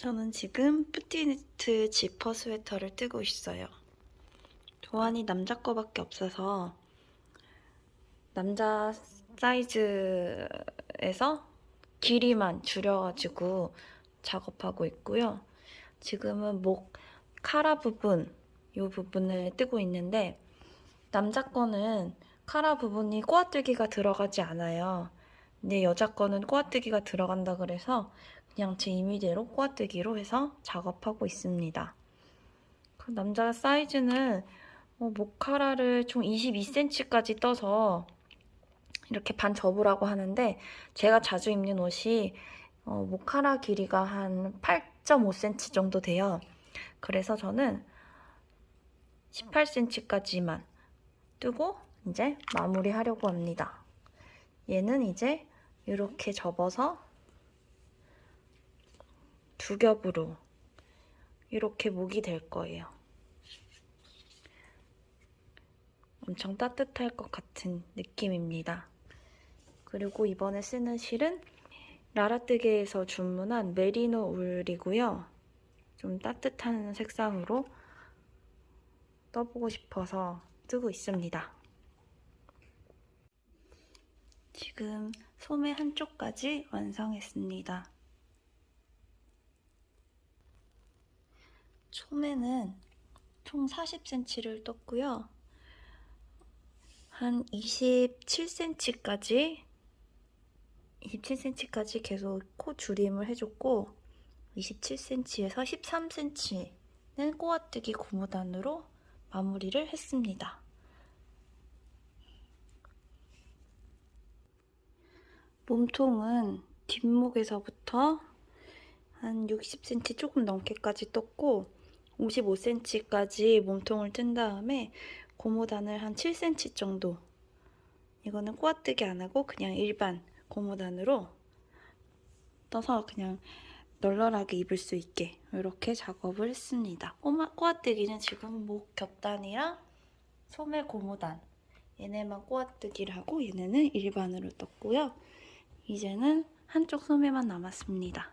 저는 지금 푸티니트 지퍼 스웨터를 뜨고 있어요. 도안이 남자 거밖에 없어서 남자 사이즈에서 길이만 줄여가지고 작업하고 있고요. 지금은 목 카라 부분, 이 부분을 뜨고 있는데 남자 거는 카라 부분이 꼬아뜨기가 들어가지 않아요. 근데 여자 거는 꼬아뜨기가 들어간다 그래서 그냥 제 이미지로 꼬아뜨기로 해서 작업하고 있습니다. 그 남자 사이즈는 어, 모카라를 총 22cm까지 떠서 이렇게 반 접으라고 하는데 제가 자주 입는 옷이 어, 모카라 길이가 한 8.5cm 정도 돼요. 그래서 저는 18cm까지만 뜨고 이제 마무리하려고 합니다. 얘는 이제 이렇게 접어서 두 겹으로 이렇게 목이 될 거예요. 엄청 따뜻할 것 같은 느낌입니다. 그리고 이번에 쓰는 실은 라라뜨게에서 주문한 메리노 울이고요. 좀 따뜻한 색상으로 떠보고 싶어서 뜨고 있습니다. 지금 소매 한쪽까지 완성했습니다. 소매는 총 40cm를 떴고요. 한 27cm까지 27cm까지 계속 코 줄임을 해줬고 27cm에서 13cm는 꼬아뜨기 고무단으로 마무리를 했습니다. 몸통은 뒷목에서부터 한 60cm 조금 넘게까지 떴고 55cm까지 몸통을 뜬 다음에 고무단을 한 7cm 정도 이거는 꼬아뜨기 안 하고 그냥 일반 고무단으로 떠서 그냥 널널하게 입을 수 있게 이렇게 작업을 했습니다. 꼬마, 꼬아뜨기는 지금 목 겹단이랑 소매 고무단 얘네만 꼬아뜨기를 하고 얘네는 일반으로 떴고요. 이제는 한쪽 소매만 남았습니다.